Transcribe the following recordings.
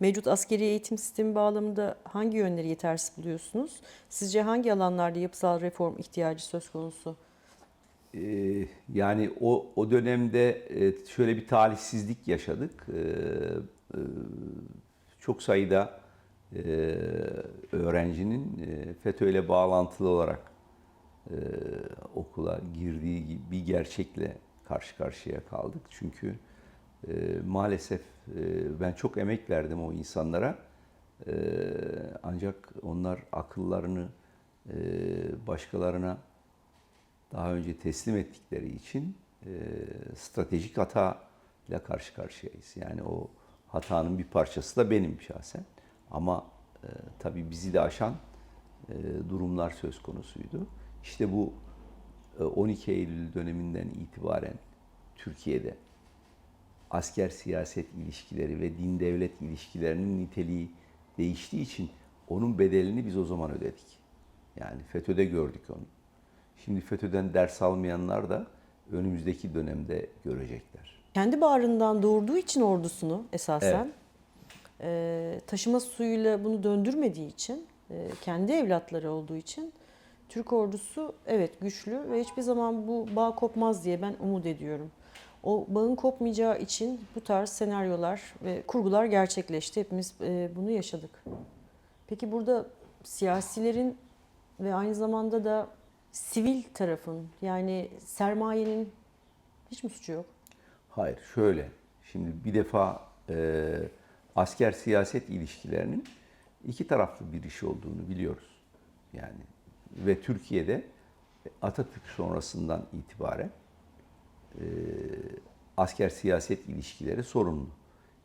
Mevcut askeri eğitim sistemi bağlamında hangi yönleri yetersiz buluyorsunuz? Sizce hangi alanlarda yapısal reform ihtiyacı söz konusu? Ee, yani o o dönemde e, şöyle bir talihsizlik yaşadık. Ee, e, Çok sayıda e, öğrencinin e, FETÖ ile bağlantılı olarak okula girdiği bir gerçekle karşı karşıya kaldık. Çünkü e, maalesef e, ben çok emek verdim o insanlara. E, Ancak onlar akıllarını e, başkalarına daha önce teslim ettikleri için e, stratejik hata ile karşı karşıyayız. Yani o hatanın bir parçası da benim şahsen. Ama e, tabii bizi de aşan e, durumlar söz konusuydu. İşte bu 12 Eylül döneminden itibaren Türkiye'de asker siyaset ilişkileri ve din devlet ilişkilerinin niteliği değiştiği için onun bedelini biz o zaman ödedik. Yani FETÖ'de gördük onu. Şimdi FETÖ'den ders almayanlar da önümüzdeki dönemde görecekler. Kendi bağrından doğurduğu için ordusunu esasen Evet. e, taşıma suyuyla bunu döndürmediği için, e, kendi evlatları olduğu için Türk ordusu evet güçlü ve hiçbir zaman bu bağ kopmaz diye ben umut ediyorum. O bağın kopmayacağı için bu tarz senaryolar ve kurgular gerçekleşti. Hepimiz e, bunu yaşadık. Peki burada siyasilerin ve aynı zamanda da sivil tarafın yani sermayenin hiç mi suçu yok? Hayır, şöyle. Şimdi bir defa e, asker siyaset ilişkilerinin iki taraflı bir iş olduğunu biliyoruz. Yani ve Türkiye'de Atatürk sonrasından itibaren e, asker siyaset ilişkileri sorunlu.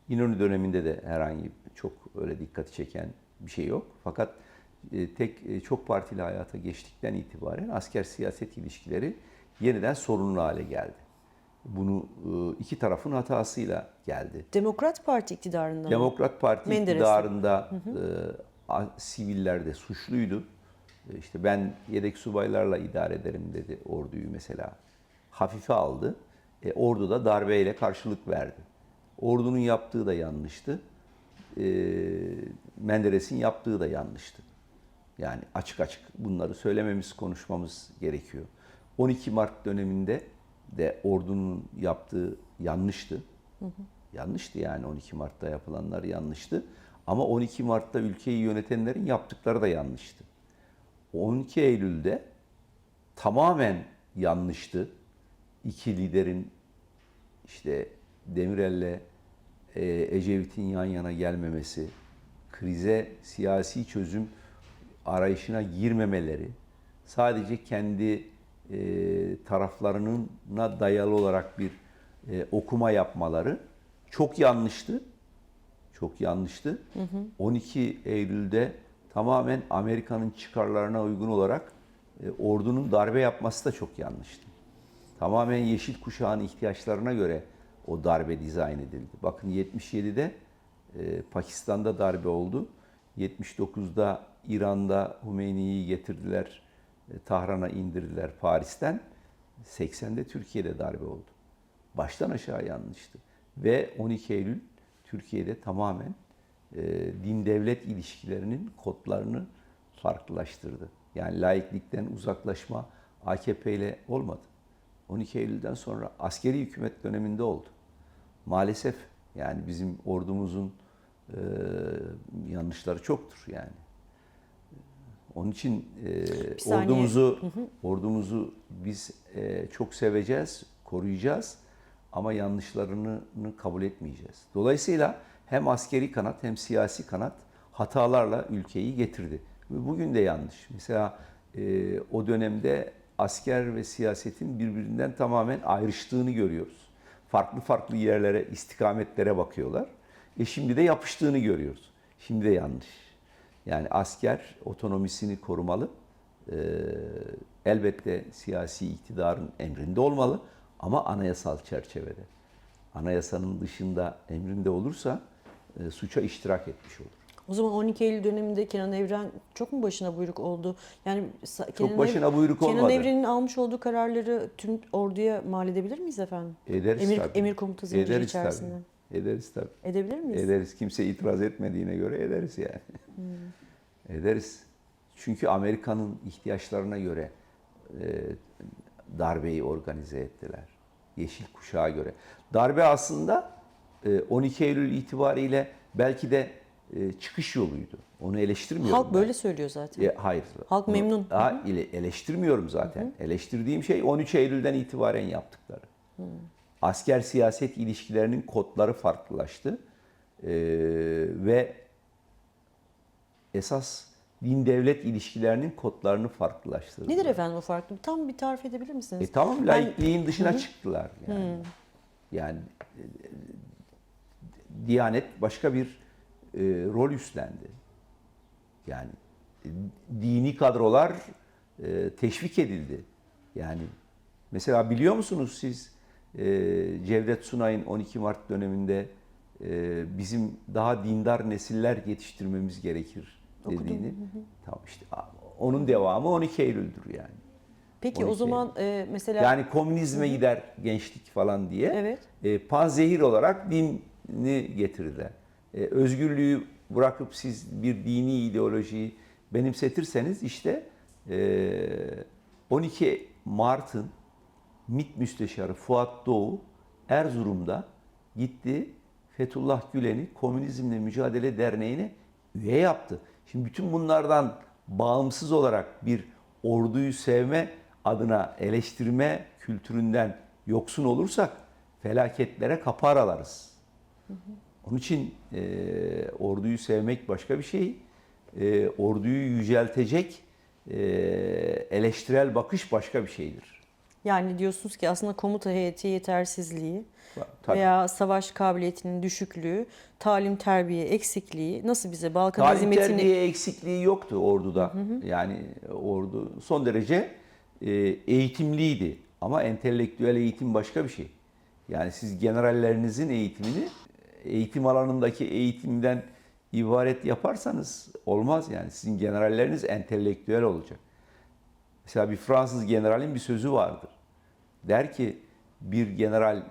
İnönü döneminde de herhangi çok öyle dikkati çeken bir şey yok. Fakat e, tek e, çok partili hayata geçtikten itibaren asker siyaset ilişkileri yeniden sorunlu hale geldi. Bunu e, iki tarafın hatasıyla geldi. Demokrat Parti iktidarında? Demokrat Parti Menderes'te. iktidarında e, a- siviller de suçluydu. E, İşte ben yedek subaylarla idare ederim dedi orduyu mesela. Hafife aldı. E, ordu da darbeyle karşılık verdi. Ordunun yaptığı da yanlıştı. E, Menderes'in yaptığı da yanlıştı. Yani açık açık bunları söylememiz, konuşmamız gerekiyor. 12 Mart döneminde de ordunun yaptığı yanlıştı. Yanlıştı yani 12 Mart'ta yapılanlar yanlıştı. Ama 12 Mart'ta ülkeyi yönetenlerin yaptıkları da yanlıştı. 12 Eylül'de tamamen yanlıştı. İki liderin işte Demirel'le e, Ecevit'in yan yana gelmemesi, krize siyasi çözüm arayışına girmemeleri, sadece kendi e, taraflarına dayalı olarak bir e, okuma yapmaları çok yanlıştı. Çok yanlıştı. 12 Eylül'de tamamen Amerika'nın çıkarlarına uygun olarak e, ordunun darbe yapması da çok yanlıştı. Tamamen yeşil kuşağın ihtiyaçlarına göre o darbe dizayn edildi. Bakın 77'de e, Pakistan'da darbe oldu. 79'da İran'da Hümeyni'yi getirdiler, e, Tahran'a indirdiler Paris'ten. 80'de Türkiye'de darbe oldu. Baştan aşağı yanlıştı. Ve 12 Eylül Türkiye'de tamamen e, din devlet ilişkilerinin kodlarını farklılaştırdı. Yani laiklikten uzaklaşma AKP ile olmadı. 12 Eylül'den sonra askeri hükümet döneminde oldu. Maalesef yani bizim ordumuzun e, yanlışları çoktur yani. Onun için e, ordumuzu ordumuzu biz e, çok seveceğiz, koruyacağız ama yanlışlarını kabul etmeyeceğiz. Dolayısıyla hem askeri kanat hem siyasi kanat hatalarla ülkeyi getirdi. Ve bugün de yanlış. Mesela e, o dönemde asker ve siyasetin birbirinden tamamen ayrıştığını görüyoruz. Farklı farklı yerlere, istikametlere bakıyorlar. E şimdi de yapıştığını görüyoruz. Şimdi de yanlış. Yani asker otonomisini korumalı. Ee, elbette siyasi iktidarın emrinde olmalı ama anayasal çerçevede. Anayasanın dışında emrinde olursa e, suça iştirak etmiş olur. O zaman 12 Eylül döneminde Kenan Evren çok mu başına buyruk oldu? Yani Kenan Ev- başına buyruk Kenan olmadı. Evren'in almış olduğu kararları tüm orduya mal edebilir miyiz efendim? Ederiz Emir, tabii. emir komuta zinciri Ederiz içerisinde. tabii. Ederiz tabii. Edebilir miyiz? Ederiz. Kimse itiraz etmediğine göre ederiz yani. Hmm. Ederiz. Çünkü Amerika'nın ihtiyaçlarına göre e, darbeyi organize ettiler. Yeşil kuşağa göre. Darbe aslında 12 Eylül itibariyle belki de e, çıkış yoluydu. Onu eleştirmiyorum. Halk ben. böyle söylüyor zaten. E, hayır. Halk Onu- memnun. Ha, ile- eleştirmiyorum zaten. Eleştirdiğim şey 13 Eylül'den itibaren yaptıkları. Asker siyaset ilişkilerinin kodları farklılaştı. Ee, ve esas din devlet ilişkilerinin kodlarını farklılaştırdı. Nedir efendim o farklı? Tam bir tarif edebilir misiniz? E tamam Ben- laikliğin dışına çıktılar yani. Yani e, Diyanet başka bir e, rol üstlendi. Yani e, dini kadrolar e, teşvik edildi. Yani mesela biliyor musunuz siz e, Cevdet Sunay'ın 12 Mart döneminde e, bizim daha dindar nesiller yetiştirmemiz gerekir Okudum. dediğini. Tamam işte onun devamı 12 Eylül'dür yani. Peki o 12 zaman e, mesela Yani komünizme gider gençlik falan diye Evet. e, panzehir olarak dini getirdiler. E, özgürlüğü bırakıp siz bir dini ideolojiyi benimsetirseniz işte e, 12 Mart'ın MİT Müsteşarı Fuat Doğu Erzurum'da gitti Fethullah Gülen'i Komünizmle Mücadele Derneği'ne üye yaptı. Şimdi bütün bunlardan bağımsız olarak bir orduyu sevme adına eleştirme kültüründen yoksun olursak felaketlere kapı aralarız. Onun için e, orduyu sevmek başka bir şey. E, orduyu yüceltecek e, eleştirel bakış başka bir şeydir. yani diyorsunuz ki aslında komuta heyeti yetersizliği Tabii. veya savaş kabiliyetinin düşüklüğü, talim terbiye eksikliği nasıl bize Balkan Talim azimetini terbiye eksikliği yoktu orduda. Yani ordu son derece e, eğitimliydi. Ama entelektüel eğitim başka bir şey. Yani siz generallerinizin eğitimini eğitim alanındaki eğitimden ibaret yaparsanız olmaz yani. Sizin generalleriniz entelektüel olacak. Mesela bir Fransız generalin bir sözü vardır. Der ki bir general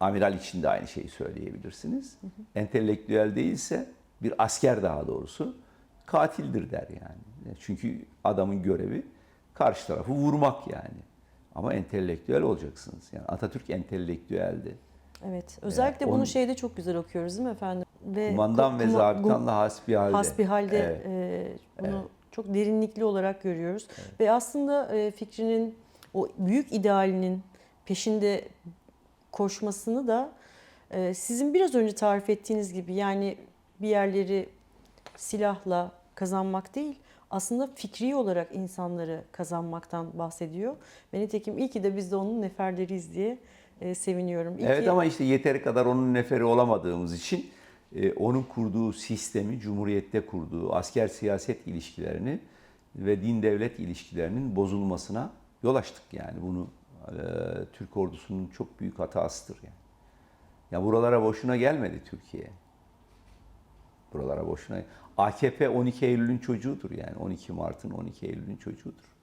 amiral için de aynı şeyi söyleyebilirsiniz. Entelektüel değilse bir asker daha doğrusu katildir der yani. Çünkü adamın görevi karşı tarafı vurmak yani. Ama entelektüel olacaksınız. Yani Atatürk entelektüeldi. Evet. Özellikle Yani bunu onun- şeyde çok güzel okuyoruz değil mi efendim? Ve Kumandan ve zabitanla hasbihalde. hasbihalde Evet. e, bunu çok derinlikli olarak görüyoruz. Ve aslında e, fikrinin o büyük idealinin peşinde koşmasını da e, sizin biraz önce tarif ettiğiniz gibi yani bir yerleri silahla kazanmak değil aslında fikri olarak insanları kazanmaktan bahsediyor. Ve nitekim iyi ki de biz de onun neferleriyiz diye e, seviniyorum. İyi Evet ama işte yeteri kadar onun neferi olamadığımız için e, onun kurduğu sistemi, Cumhuriyet'te kurduğu asker siyaset ilişkilerini ve din devlet ilişkilerinin bozulmasına yol açtık yani. Bunu e, Türk ordusunun çok büyük hatasıdır yani. Ya buralara boşuna gelmedi Türkiye. Buralara boşuna. AKP 12 Eylül'ün çocuğudur yani. 12 Mart'ın 12 Eylül'ün çocuğudur.